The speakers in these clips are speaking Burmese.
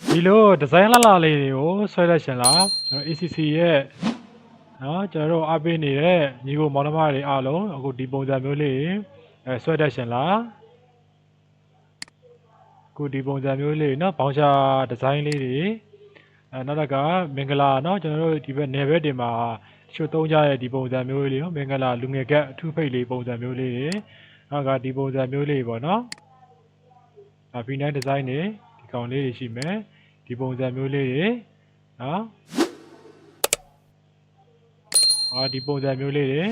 ဒီလိုဒီဇိုင်းလှလှလေးတွေကိုဆွဲလက်ရှင်လားကျွန်တော် ACC ရဲ့နော်ကျွန်တော်တို့အပေးနေတဲ့ညီကိုမောင်နှမတွေအားလုံးအခုဒီပုံစံမျိုးလေးအဲဆွဲတတ်ရှင်လားအခုဒီပုံစံမျိုးလေးနော်ဘောင်ရှာဒီဇိုင်းလေးတွေအဲနောက်တစ်ခါမင်္ဂလာနော်ကျွန်တော်တို့ဒီဘက်နယ်ဘက်တွေမှာတချို့သုံးကြတဲ့ဒီပုံစံမျိုးလေးနော်မင်္ဂလာလူငယ်ကက်အထူးဖိတ်လေးပုံစံမျိုးလေးတွေနောက်ကဒီပုံစံမျိုးလေးပေါ့နော်အ V9 ဒီဇိုင်းတွေဒီ ကောင်လေးတွေရှိမယ်ဒီပုံစံမျိုးလေးတွေနော်အာဒီပုံစံမျိုးလေးတွေ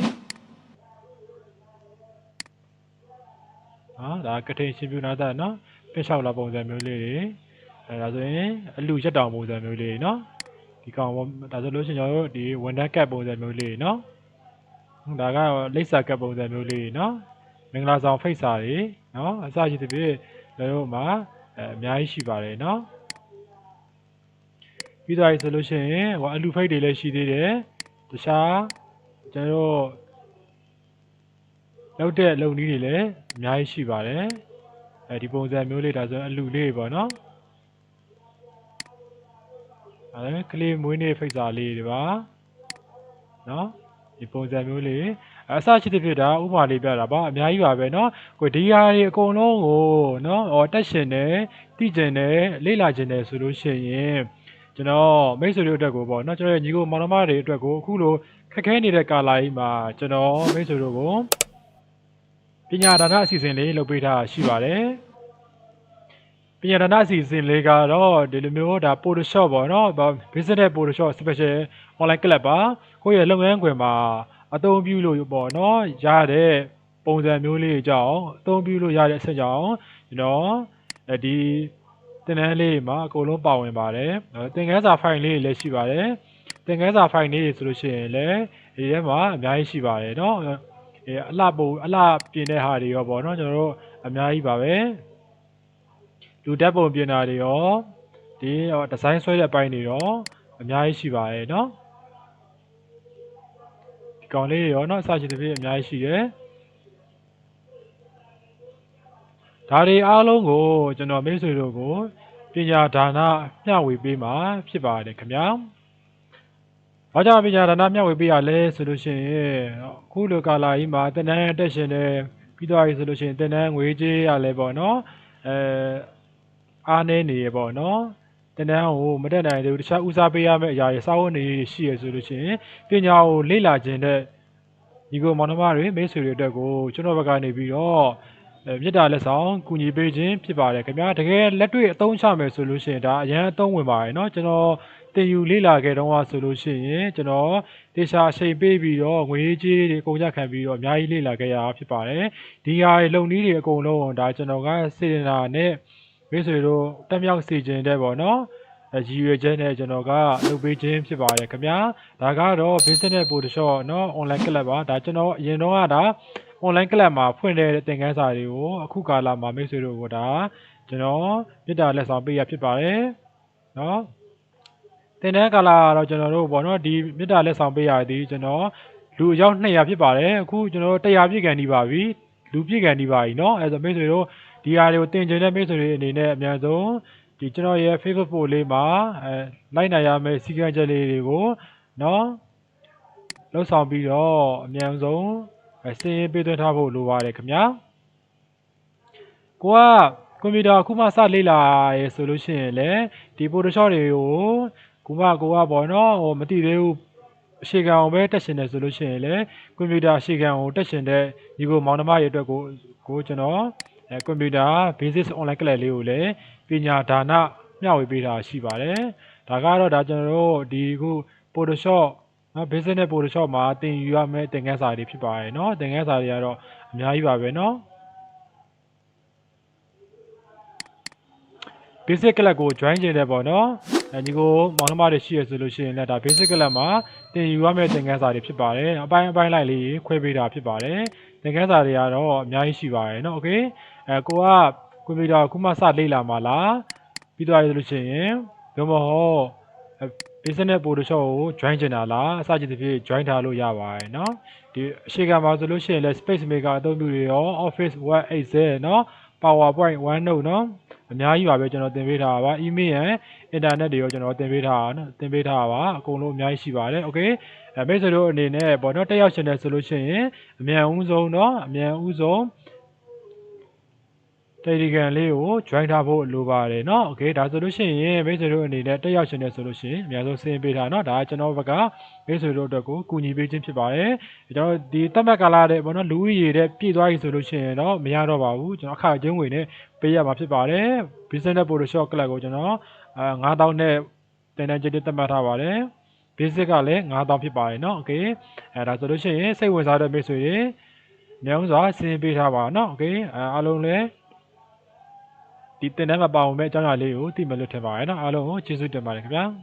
ဟာဒါကထိန်ရှင်ပြနာတာနော်ပင်းလျှောက်လာပုံစံမျိုးလေးတွေအဲဒါဆိုရင်အလူရက်တောင်ပုံစံမျိုးလေးတွေနော်ဒီကောင်ပေါ့ဒါဆိုလို့ရှိရင်ကျွန်တော်တို့ဒီဝန်တန်းကတ်ပုံစံမျိုးလေးတွေနော်ဟုတ်ဒါကတော့လိပ်စာကတ်ပုံစံမျိုးလေးတွေနော်မင်္ဂလာဆောင်ဖိတ်စာတွေနော်အစရှိသဖြင့်ကျွန်တော်တို့မှာ အဲအများကြီးရှိပါတယ်နော်ပြီးသွားပြီဆိုလို့ရှိရင်ဟိုအလူဖိတ်တွေလည်းရှိသေးတယ်တခြားကျွန်တော်တို့လောက်တဲ့လုံနည်းတွေလည်းအများကြီးရှိပါတယ်အဲဒီပုံစံမျိုးလေးဒါဆိုရင်အလူလေးပေါ့နော်အဲဒါကလေးမွေးနေ့ဖိတ်စာလေးတွေပါနော်ဒီပုံစံမျိုးလေး အစရှိတဲ့ဖြစ်တာဥပမာလေးပြတာပါအများကြီးပါပဲเนาะကိုဒီဟာတွေအကုန်လုံးကိုเนาะဟောတက်ရှင်တယ်တိကျင်တယ်လေ့လာကျင်တယ်ဆိုလို့ရှိရင် ကျွန်တော်မိတ်ဆွေတို့အတွက်ကိုပေါ့เนาะကျွန်တော်ရဲ့ညီကိုမောင်နှမတွေအတွက်ကိုအခုလိုခက်ခဲနေတဲ့ကာလာကြီးမှာကျွန်တော်မိတ်ဆွေတို့ကိုပညာဒါနအစီအစဉ်လေးလုပ်ပေးထားရှိပါတယ်ပညာဒါနအစီအစဉ်လေးကတော့ဒီလိုမျိုးဒါ Photoshop ပေါ့เนาะ business Photoshop special online class ပါကိုယ့်ရဲ့လုပ်ငန်းခွင်မှာ အသုံးပြုလို့ပေါ့เนาะရတဲ့ပုံစံမျိုးလေးကြောင့်အသုံးပြုလို့ရတဲ့အချက်ကြောင့်ကျွန်တော်အဲဒီတင်တန်းလေးမှာအကုန်လုံးပါဝင်ပါတယ်သင်ခန်းစာ file လေးတွေလည်းရှိပါတယ်သင်ခန်းစာ file လေးတွေဆိုလို့ရှိရင်လည်းဒီထဲမှာအများကြီးရှိပါတယ်เนาะအဲအလှပုံအလှပြင်တဲ့ဟာတွေရောပေါ့เนาะကျွန်တော်တို့အများကြီးပါပဲလူတက်ပုံပြင်တာတွေရောဒီဒီဇိုင်းဆွဲတဲ့အပိုင်းတွေရောအများကြီးရှိပါတယ်เนาะဒီ ကောင်လေးတွေရောเนาะအစရှိသဖြင့်အများကြီးရှိတယ်ဒါတွေအားလုံးကိုကျွန်တော်မိတ်ဆွေတို့ကို ပညာဒါနမျှဝေပေးမှာဖြစ်ပါတယ်ခင်ဗျာ။ဘာကြောင့်ပညာဒါနမျှဝေပေးရလဲဆိုလို့ရှိရင်အခုလိုကာလာကြီးမှာတဏ္ဍာတက်ရှင်တယ်ပြီးသွားပြီဆိုလို့ရှိရင်တဏ္ဍာငွေကြေးရလဲပေါ့နော်။အဲအားနေနေရပေါ့နော်။ တဏ္ဍာကိုမတက်နိုင်သေးဘူးတခြားဦးစားပေးရမယ့်အရာတွေစာဝတ်နေတွေရှိရဆိုလို့ရှိရင်ပညာကိုလေ့လာခြင်းတဲ့ဒီကိုမောင်နှမတွေမိတ်ဆွေတွေအတွက်ကိုကျွန်တော်ဘက်ကနေပြီးတော့ အဲမြစ်တာလက်ဆောင်ကူညီပေးခြင်းဖြစ်ပါတယ်ခင်ဗျာတကယ်လက်တွေ့အသုံးချမယ်ဆိုလို့ရှိရင်ဒါအရန်အသုံးဝင်ပါတယ်เนาะကျွန်တော်တင်ယူလေ့လာခဲ့တော့ဆိုလို့ရှိရင်ကျွန်တော်တေချာအချိန်ပေးပြီးတော့ငွေကြေးတွေအကုန်ရခံပြီးတော့အများကြီးလေ့လာခဲ့ရတာဖြစ်ပါတယ်ဒီဟာတွေလုံနည်းတွေအကုန်လုံးဒါကျွန်တော်ကစေတနာနဲ့ မိတ်ဆွေတို့တက်မြောက်စေခြင်းတဲ့ပေါ့နော်အရည်ရွယ်ချက်နဲ့ကျွန်တော်ကလုပ်ပေးခြင်းဖြစ်ပါတယ်ခင်ဗျာဒါကတော့ business ပို့တလျှော့နော် online club ပါဒါကျွန်တော်အရင်တော့ကဒါ online club မှာဖွင့်တဲ့သင်ခန်းစာတွေကိုအခုကာလမှာမိတ်ဆွေတို့ကဒါကျွန်တော်မြေတားလက်ဆောင်ပေးရဖြစ်ပါတယ်နော်သင်တဲ့ကာလကတော့ကျွန်တော်တို့ပေါ့နော်ဒီမြေတားလက်ဆောင်ပေးရသည်ကျွန်တော်လူအယောက်200ဖြစ်ပါတယ်အခုကျွန်တော်တို့100ပြည့်ကန်နေပါပြီလူပြည့်ကန်နေပါပြီနော်အဲဆိုမိတ်ဆွေတို့ ဒီဟာတွေကိုတင်ကျင်တဲ့မိတ်ဆွေတွေအနေနဲ့အများဆုံးဒီကျွန်တော်ရဲ့ Facebook post လေးမှာအဲလိုက်နိုင်ရမယ့်စီကံချက်လေးတွေကိုเนาะလှုပ်ဆောင်ပြီးတော့အများဆုံး အဲစည်ရင်ပေးသွင်းထားဖို့လိုပါတယ်ခင်ဗျာကိုကကွန်ပျူတာအခုမှစလေ့လာရဲဆိုလို့ရှိရင်လည်းဒီ Photoshop တွေကိုကိုမကိုကပေါ့နော်ဟိုမသိသေးဘူးအရှိကံအောင်ပဲတက်ရှင်တယ်ဆိုလို့ရှိရင်လည်းကွန်ပျူတာအရှိကံကိုတက်ရှင်တဲ့ဒီကိုမောင်နှမရဲ့အတွက်ကိုကိုကျွန်တော် အဲကွန်ပျူတာ basic online class လေးကိုလည်းပညာဒါနမျှဝေပေးတာရှိပါတယ်ဒါကတော့ဒါကျွန်တော်တို့ဒီခု Photoshop နော် business Photoshop မှာသင်ယူရမယ့်သင်ခန်းစာတွေဖြစ်ပါတယ်เนาะသင်ခန်းစာတွေကတော့အများကြီးပါပဲเนาะ basic class ကို join ကျင်တယ်ပေါ့နော်အဲဒီကိုမောင်နှမတွေရှိရဆိုလို့ရှိရင်လည်းဒါ basic class မှာသင်ယူရမယ့်သင်ခန်းစာတွေဖြစ်ပါတယ်အပိုင်းအပိုင်းလိုက်လေးခွဲပေးတာဖြစ်ပါတယ်သင်ခန်းစာတွေကတော့အများကြီးရှိပါတယ်เนาะโอเค အဲကိုကကွန်ပျူတာခုမှစလေ့လာမှာလားပြီးသွားရဆိုလို့ရှိရင်ဘယ်မဟုတ် business Photoshop ကို join ချင်တာလားအစကြည့်တစ်ဖြစ် join ထားလို့ရပါတယ်เนาะဒီအရှိကမှာဆိုလို့ရှိရင်လည်း space maker အသုံးပြုတွေရော office word excel เนาะ powerpoint onenote เนาะ အများကြီးပါပဲကျွန်တော်တင်ပေးထားတာပါ email ရန် internet တွေရောကျွန်တော်တင်ပေးထားတာနော်တင်ပေးထားတာပါအကုန်လုံးအများကြီးရှိပါတယ်โอเคအဲမိတ်ဆွေတို့အနေနဲ့ပေါ့နော်တက်ရောက်ရှင်တယ်ဆိုလို့ရှိရင်အမြန်ဦးဆုံးเนาะအမြန်ဦးဆုံး Telegram လေးကို join ထားဖို့လိုပါတယ်เนาะโอเคဒါဆိုလို့ရှိရင်မိတ်ဆွေတို့အနေနဲ့တက်ရောက်ရှင်တယ်ဆိုလို့ရှိရင်အများဆုံးစင်ပေးထားเนาะဒါကကျွန်တော်ဘက်ကမိတ်ဆွေတို့အတွက်ကိုကူညီပေးခြင်းဖြစ်ပါတယ်ကျွန်တော်ဒီတက်မှတ်ကာလတဲ့ပေါ့နော်လူဦးရေတဲ့ပြည့်သွားပြီဆိုလို့ရှိရင်တော့မရတော့ပါဘူးကျွန်တော်အခါကျင်းငွေနဲ့ပေးရမှာဖြစ်ပါတယ် business Photoshop class ကိုကျွန်တော်အဲ9000နဲ့တင်တန်းချင်းတက်မှတ်ထားပါတယ် basic ကလည်း9000ဖြစ်ပါတယ်เนาะโอเคအဲဒါဆိုလို့ရှိရင်စိတ်ဝင်စားတဲ့မိတ်ဆွေတွေမြောင်းစွာစင်ပေးထားပါเนาะโอเคအဲအားလုံးလည်း ဒီတင်တန်းမှာပါဝင်မဲ့အကြောင်းအရာလေးကိုသိမယ်လို့ထင်ပါတယ်နော်အားလုံးကိုကျေးဇူးတင်ပါတယ်ခင်ဗျာ။